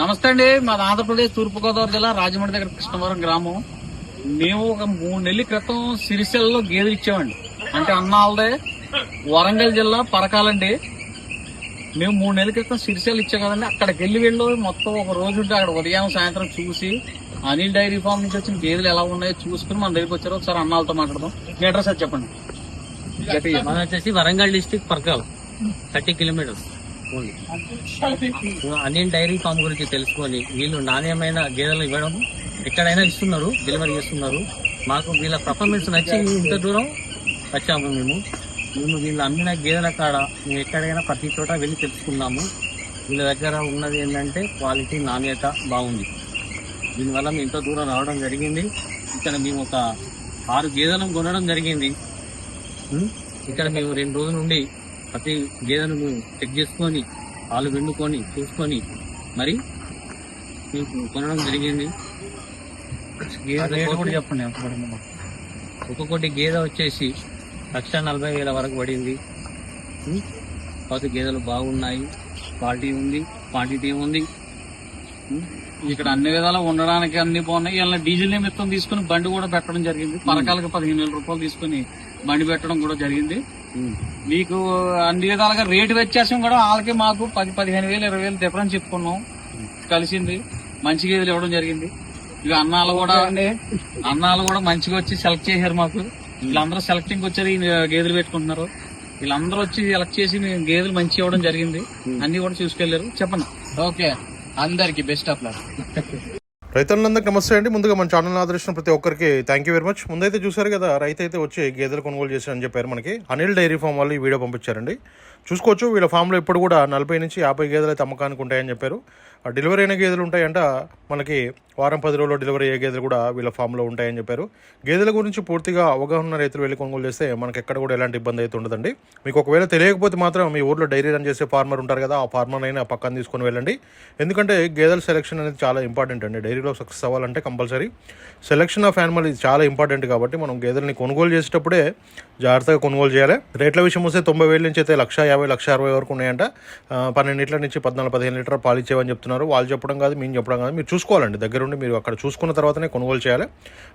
నమస్తే అండి. మాది ఆంధ్రప్రదేశ్ తూర్పుగోదావరి జిల్లా రాజమండ్రి దగ్గర కృష్ణవరం గ్రామం. మేము ఒక మూడు నెలల క్రితం సిరిసిల్లలో గేదెలు ఇచ్చామండి. అంటే అన్నాళ్ళదే వరంగల్ జిల్లా పరకాలండి మేము మూడు నెలల క్రితం సిరిసెలు ఇచ్చాం కదండి. అక్కడికి వెళ్ళి వెళ్ళు మొత్తం ఒక రోజు ఉంటే అక్కడ ఉదయం సాయంత్రం చూసి అనిల్ డైరీ ఫామ్ నుంచి వచ్చిన గేదెలు ఎలా ఉన్నాయో చూసుకుని మన దగ్గరికి వచ్చారు. ఒకసారి అన్నాళ్ళతో మాట్లాడదాం. మీ అడ్రస్ అది చెప్పండి. గట్టిగా వచ్చేసి Warangal district Parkal. Thirty kilometres. Only Anil dairy farm గురించి తెలుసుకొని వీళ్ళు నాణ్యమైన గేదెలు ఇవ్వడం ఎక్కడైనా ఇస్తున్నారు డెలివరీ చేస్తున్నారు. మాకు వీళ్ళ పర్ఫార్మెన్స్ నచ్చి ఇంత దూరం వచ్చాము మేము. మేము వీళ్ళు అమ్మిన గేదెల కాడ మేము ఎక్కడైనా ప్రతి చోట వెళ్ళి తెలుసుకున్నాము. వీళ్ళ దగ్గర ఉన్నది ఏంటంటే క్వాలిటీ నాణ్యత బాగుంది. దీనివల్ల మేము ఇంత దూరం రావడం జరిగింది. ఇక్కడ మేము ఒక ఆరు గేదెలను కొనడం జరిగింది. ఇక్కడ మేము రెండు రోజుల నుండి ప్రతి గేదెను మేము చెక్ చేసుకొని పాలు వెండుకొని చూసుకొని మరి మీకు కొనడం జరిగింది చెప్పండి. ఒక్కొక్కటి గేదె వచ్చేసి లక్ష నలభై వేల వరకు పడింది? కాకపోతే గేదెలు బాగున్నాయి క్వాలిటీ ఉంది క్వాంటిటీ ఉంది? ఇక్కడ అన్ని విధాలు ఉండడానికి అన్ని బాగున్నాయి. ఇలా డీజిల్ నిమిత్తం తీసుకుని బండి కూడా పెట్టడం జరిగింది. పరకాలకు పదిహేను వేల రూపాయలు తీసుకుని బండి పెట్టడం కూడా జరిగింది. మీకు అన్ని విధాలుగా రేటు వ్యత్యాసం కూడా వాళ్ళకి మాకు పది పదిహేను వేలు ఇరవై వేలు డిఫరెన్స్ చెప్పుకున్నాం. కలిసింది. మంచి గేదెలు ఇవ్వడం జరిగింది. ఇక అన్నాలు కూడా అన్నాలు కూడా మంచిగా వచ్చి సెలెక్ట్ చేశారు మాకు. వీళ్ళందరూ సెలెక్టింగ్ వచ్చారు ఈ గేదెలు పెట్టుకుంటున్నారు. వీళ్ళందరూ వచ్చి సెలెక్ట్ చేసి మేము గేదెలు మంచి ఇవ్వడం జరిగింది. అన్ని కూడా చూసుకెళ్ళారు చెప్పండి. ఓకే. అందరికి బెస్ట్ ఆఫ్ లక్. రైతులందరికీ నమస్తే అండి. ముందుగా మన ఛానల్ ఆదరించిన ప్రతి ఒక్కరికి థ్యాంక్ యూ వెరీ మచ్ ముందైతే చూసారు కదా రైతు అయితే వచ్చి గేదెలు కొనుగోలు చేశారని చెప్పారు మనకి. అనిల్ డైరీ ఫామ్ వాళ్ళు ఈ వీడియో పంపించారండి. చూసుకోవచ్చు వీళ్ళ ఫామ్లో ఇప్పుడు కూడా నలభై నుంచి యాభై గేదెలు అయితే అమ్మకానికి ఉంటాయని చెప్పారు. ఆ డెలివరీ అయిన గేదెలు ఉంటాయంట మనకి వారం పది రోజుల్లో డెలివరీ అయ్యే గేదెలు కూడా వీళ్ళ ఫామ్లో ఉంటాయని చెప్పారు. గేదెల గురించి పూర్తిగా అవగాహన ఉన్న రైతులు వెళ్ళి కొనుగోలు చేస్తే మనకి ఎక్కడ కూడా ఎలాంటి ఇబ్బంది అయితే ఉండదండి. మీకు ఒకవేళ తెలియకపోతే మాత్రం మీ ఊర్లో డైరీ రన్ చేసే ఫార్మర్ ఉంటారు కదా ఆ ఫార్మర్ అయినా పక్కన తీసుకొని వెళ్ళండి. ఎందుకంటే గేదెల సెలెక్షన్ అనేది చాలా ఇంపార్టెంట్ అండి. డైరీ డైరీలో సక్సెస్ అవ్వాలంటే కంపల్సరీ. సెలెక్షన్ ఆఫ్ యానిమల్ ఇది చాలా ఇంపార్టెంట్ కాబట్టి మనం గేదెల్ని కొనుగోలు చేసేటప్పుడే జాగ్రత్తగా కొనుగోలు చేయాలి. రేట్ల విషయం వస్తే తొంభై వేల నుంచి అయితే లక్ష యాభై లక్ష అరవై వరకు ఉన్నాయంట. ఆ, పన్నెండు లీటర్ల నుంచి పద్నాలుగు పదిహేను లీటర్ పాలు ఇచ్చేవని చెప్తున్నారు. వాళ్ళు చెప్పడం కాదు మేము చెప్పడం కాదు. మీరు చూసుకోవాలండి. దగ్గరుండి మీరు అక్కడ చూసుకున్న తర్వాతనే కొనుగోలు చేయాలి.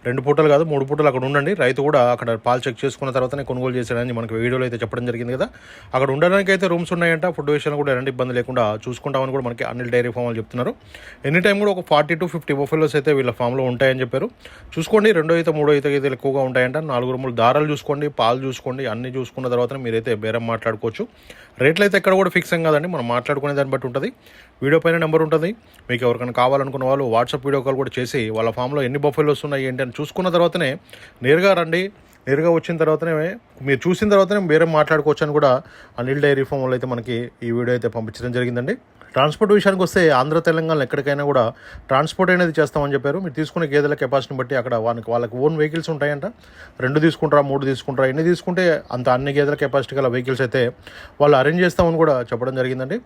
రెండు పూటలు కాదు మూడు పూటలు అక్కడ ఉండండి. రైతు కూడా అక్కడ పాలు చెక్ చేసుకున్న తర్వాతనే కొనుగోలు చేశాడని మనకి వీడియోలో అయితే చెప్పడం జరిగింది కదా. అక్కడ ఉండడానికి అయితే రూమ్స్ ఉన్నాయంట. ఫుడ్ విషయంలో కూడా ఎలాంటి ఇబ్బంది లేకుండా చూసుకుంటామని కూడా మనకి అనిల్ డైరీ ఫామ్ వాళ్ళు చెప్తున్నారు. ఎనీ టైం కూడా ఒక ఫార్టీ టు ఫిఫ్టీ బొఫెలోస్ అయితే వీళ్ళ ఫామ్లో ఉంటాయని చెప్పారు. చూసుకోండి రెండో అయితే మూడో అయితే అయితే ఎక్కువగా ఉంటాయంట. నాలుగు రూములు దారాలు చూసుకోండి పాలు చూసుకోండి అన్ని చూసుకున్న తర్వాత మీరైతే బేరం మాట్లాడుకోవచ్చు. రేట్లు అయితే ఎక్కడ కూడా ఫిక్స్ ఏం కాదండి మనం మాట్లాడుకునే దాన్ని బట్టి ఉంటుంది. వీడియో పైన నెంబర్ ఉంటుంది. మీకు ఎవరికైనా కావాలనుకున్న వాళ్ళు వాట్సాప్ వీడియో కాల్ కూడా చేసి వాళ్ళ ఫామ్లో ఎన్ని బొఫెలోస్ ఉన్నాయి ఏంటి అని చూసుకున్న తర్వాతనే నేరుగా రండి. నేరుగా వచ్చిన తర్వాతనే మీరు చూసిన తర్వాతనే బేరం మాట్లాడుకోవచ్చు అని కూడా అనిల్ డైరీ ఫామ్ వాళ్ళు అయితే మనకి ఈ వీడియో అయితే పంపించడం జరిగిందండి. ట్రాన్స్పోర్ట్ విషయానికి వస్తే ఆంధ్ర తెలంగాణ ఎక్కడికైనా కూడా ట్రాన్స్పోర్ట్ అనేది చేస్తామని చెప్పారు. మీరు తీసుకునే గేదెల కెపాసిటీని బట్టి అక్కడ వాళ్ళకి వాళ్ళకి ఓన్ వెహికల్స్ ఉంటాయంట. రెండు తీసుకుంటారా మూడు తీసుకుంటారా ఎన్ని తీసుకుంటే అంత అన్ని గేదెల కెపాసిటీ గల వెహికల్స్ అయితే వాళ్ళు అరేంజ్ చేస్తామని కూడా చెప్పడం జరిగిందండి.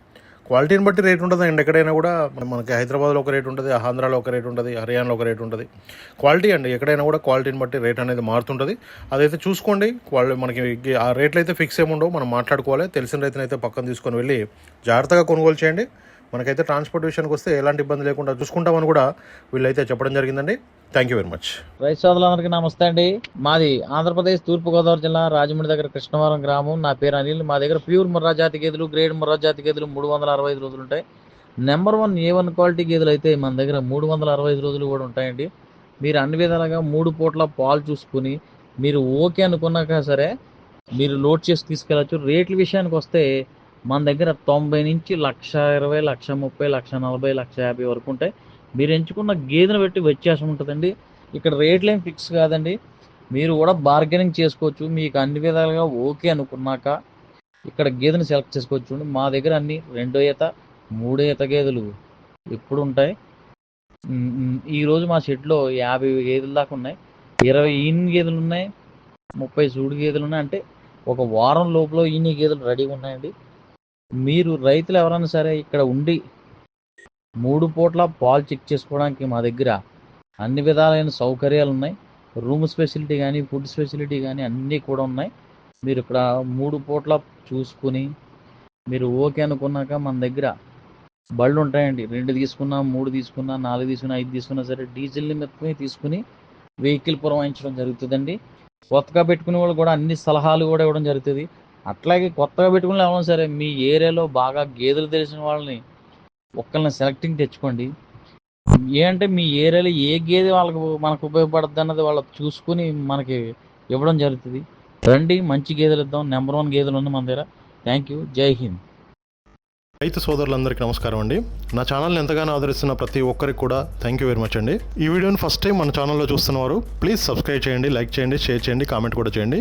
క్వాలిటీని బట్టి రేట్ ఉంటుంది. అండి ఎక్కడైనా కూడా మన- మనకి హైదరాబాద్లో ఒక రేట్ ఉంటుంది ఆంధ్రాలో ఒక రేట్ ఉంటుంది హర్యానాలో ఒక రేట్ ఉంటుంది. క్వాలిటీ అండి ఎక్కడైనా కూడా క్వాలిటీని బట్టి రేట్ అనేది మారుతుంటుంది. అదైతే చూసుకోండి క్వాలిటీ మనకి ఆ రేట్లు అయితే ఫిక్స్ ఏముండవు మనం మాట్లాడుకోవాలి. తెలిసిన రైతునైతే పక్కన తీసుకొని వెళ్ళి జాగ్రత్తగా కొనుగోలు చేయండి. మనకైతే ట్రాన్స్పోర్ట్ విషయానికి వస్తే ఎలాంటి ఇబ్బంది లేకుండా చూసుకుంటామని కూడా వీళ్ళైతే చెప్పడం జరిగిందండి. థ్యాంక్ యూ వెరీ మచ్ రైతు సోదరులందరికీ నమస్తే అండి. మాది ఆంధ్రప్రదేశ్ తూర్పుగోదావరి జిల్లా రాజమండ్రి దగ్గర కృష్ణవరం గ్రామం. నా పేరు అనిల్. మా దగ్గర ప్యూర్ ముర్రా జాతి గేదెలు గ్రేడ్ ముర్రా జాతి గేదెలు మూడు వందల అరవై ఐదు రోజులు ఉంటాయి number one A one quality గేదెలు అయితే మన దగ్గర మూడు వందల అరవై ఐదు రోజులు కూడా ఉంటాయండి. మీరు అన్ని విధాలుగా మూడు పూట్ల పాలు చూసుకుని మీరు ఓకే అనుకున్నాక సరే మీరు లోడ్ చేసి తీసుకెళ్ళచ్చు. రేట్ల విషయానికి వస్తే మన దగ్గర తొంభై నుంచి లక్ష ఇరవై లక్ష ముప్పై లక్ష నలభై లక్ష యాభై వరకు ఉంటాయి మీరు ఎంచుకున్న గేదెను బట్టి వ్యత్యాసం ఉంటుందండి. ఇక్కడ రేట్లు ఏం ఫిక్స్ కాదండి. మీరు కూడా బార్గెనింగ్ చేసుకోవచ్చు. మీకు అన్ని విధాలుగా ఓకే అనుకున్నాక ఇక్కడ గేదెను సెలెక్ట్ చేసుకోవచ్చు. మా దగ్గర అన్ని రెండో ఈత మూడో ఈత గేదెలు ఎప్పుడు ఉంటాయి. ఈరోజు మా షెడ్లో యాభై గేదెలు దాకా ఉన్నాయి. ఇరవై ఈన్ గేదెలు ఉన్నాయి. ముప్పై సూడు గేదెలు ఉన్నాయి. అంటే ఒక వారం లోపల ఈని గేదెలు రెడీగా ఉన్నాయండి. మీరు రైతులు ఎవరైనా సరే ఇక్కడ ఉండి మూడు పూట్ల పాలు చెక్ చేసుకోవడానికి మా దగ్గర అన్ని విధాలైన సౌకర్యాలు ఉన్నాయి. రూమ్ ఫెసిలిటీ కానీ ఫుడ్ ఫెసిలిటీ కానీ అన్నీ కూడా ఉన్నాయి. మీరు ఇక్కడ మూడు పూట్ల చూసుకుని మీరు ఓకే అనుకున్నాక మన దగ్గర బళ్ళు ఉంటాయండి. రెండు తీసుకున్నా మూడు తీసుకున్నా నాలుగు తీసుకున్నా ఐదు తీసుకున్నా సరే డీజిల్ నిమిత్తమే తీసుకుని వెహికల్ పురమాయించడం జరుగుతుందండి. కొత్తగా పెట్టుకునే వాళ్ళు కూడా అన్ని సలహాలు కూడా ఇవ్వడం జరుగుతుంది. అట్లాగే కొత్తగా పెట్టుకుని ఎవరైనా సరే మీ ఏరియాలో బాగా గేదెలు తెలిసిన వాళ్ళని ఒక్కరిని సెలెక్టింగ్ తెచ్చుకోండి. ఏంటంటే మీ ఏరియాలో ఏ గేదె వాళ్ళకు మనకు ఉపయోగపడుతుంది అన్నది వాళ్ళు చూసుకుని మనకి ఇవ్వడం జరుగుతుంది. రండి మంచి గేదెలు ఇద్దాం. నెంబర్ వన్ గేదెలు ఉంది మన దగ్గర. థ్యాంక్ యూ జై హింద్ రైతు సోదరులందరికీ నమస్కారం అండి. నా ఛానల్ని ఎంతగానో ఆదరిస్తున్న ప్రతి ఒక్కరికి కూడా థ్యాంక్ యూ వెరీ మచ్ అండి. ఈ వీడియోని ఫస్ట్ టైం మన ఛానల్లో చూస్తున్నవారు ప్లీజ్ సబ్స్క్రైబ్ చేయండి లైక్ చేయండి షేర్ చేయండి కామెంట్ కూడా చేయండి.